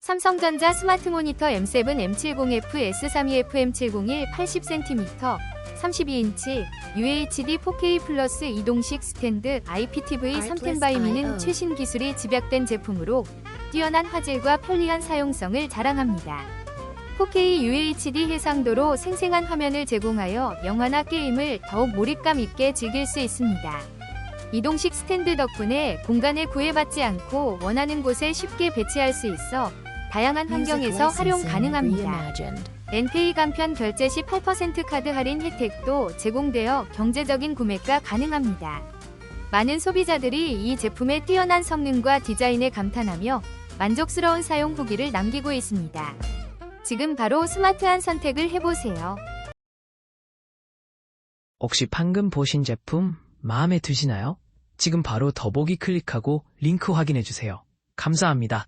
삼성전자 스마트 모니터 M7 M70F S32F M701 80cm 32인치 UHD 4K 플러스 이동식 스탠드 IPTV 310 바이미는 최신 기술이 집약된 제품으로 뛰어난 화질과 편리한 사용성을 자랑합니다. 4K UHD 해상도로 생생한 화면을 제공하여 영화나 게임을 더욱 몰입감 있게 즐길 수 있습니다. 이동식 스탠드 덕분에 공간에 구애받지 않고 원하는 곳에 쉽게 배치할 수 있어 다양한 환경에서 활용 가능합니다. 엔페이 간편 결제 시 8% 카드 할인 혜택도 제공되어 경제적인 구매가 가능합니다. 많은 소비자들이 이 제품의 뛰어난 성능과 디자인에 감탄하며 만족스러운 사용 후기를 남기고 있습니다. 지금 바로 스마트한 선택을 해보세요. 혹시 방금 보신 제품 마음에 드시나요? 지금 바로 더보기 클릭하고 링크 확인해 주세요. 감사합니다.